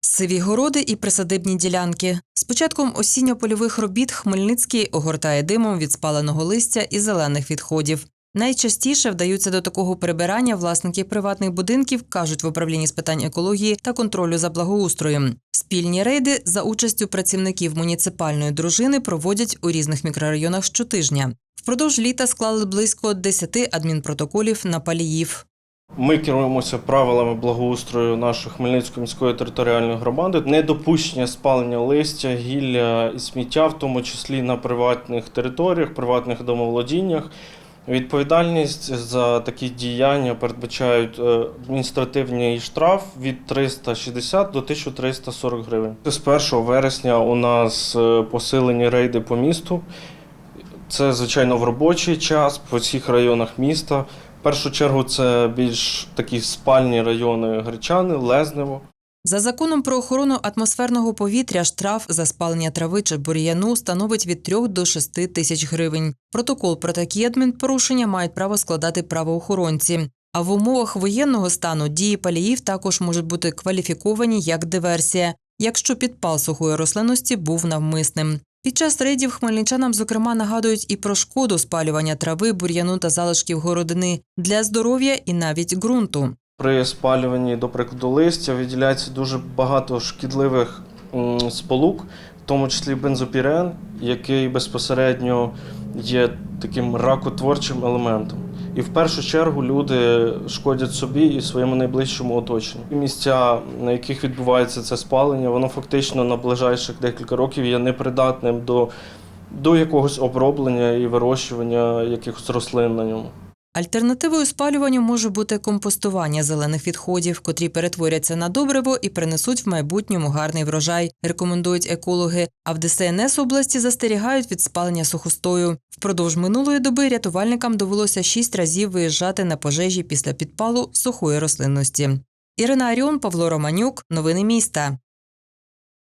Сиві городи і присадибні ділянки. З початком осінньо-польових робіт Хмельницький огортає димом від спаленого листя і зелених відходів. Найчастіше вдаються до такого прибирання власники приватних будинків, кажуть в управлінні з питань екології та контролю за благоустроєм. Спільні рейди за участю працівників муніципальної дружини проводять у різних мікрорайонах щотижня. Впродовж літа склали близько 10 адмінпротоколів на паліїв. Ми керуємося правилами благоустрою нашої Хмельницької міської територіальної громади. Недопущення спалення листя, гілля і сміття, в тому числі на приватних територіях, приватних домоволодіннях. Відповідальність за такі діяння передбачають е, адміністративний штраф від 360 до 1340 гривень. З 1 вересня у нас е, посилені рейди по місту. Це, звичайно, в робочий час по всіх районах міста. В першу чергу це більш такі спальні райони Гречани, Лезнево. За законом про охорону атмосферного повітря штраф за спалення трави чи бур'яну становить від 3 до 6 тисяч гривень. Протокол про такі адмінпорушення мають право складати правоохоронці. А в умовах воєнного стану дії паліїв також можуть бути кваліфіковані як диверсія, якщо підпал сухої рослинності був навмисним. Під час рейдів хмельничанам, зокрема, нагадують і про шкоду спалювання трави, бур'яну та залишків городини для здоров'я і навіть ґрунту. При спалюванні, до прикладу, листя виділяється дуже багато шкідливих сполук, в тому числі бензопірен, який безпосередньо є таким ракотворчим елементом. І в першу чергу люди шкодять собі і своєму найближчому оточенню. І місця, на яких відбувається це спалення, воно фактично на ближайших декілька років є непридатним до, до якогось оброблення і вирощування якихось рослин на ньому. Альтернативою спалюванню може бути компостування зелених відходів, котрі перетворяться на добриво і принесуть в майбутньому гарний врожай, рекомендують екологи. А в ДСНС області застерігають від спалення сухостою. Впродовж минулої доби рятувальникам довелося шість разів виїжджати на пожежі після підпалу сухої рослинності. Ірина Аріон, Павло Романюк. Новини міста.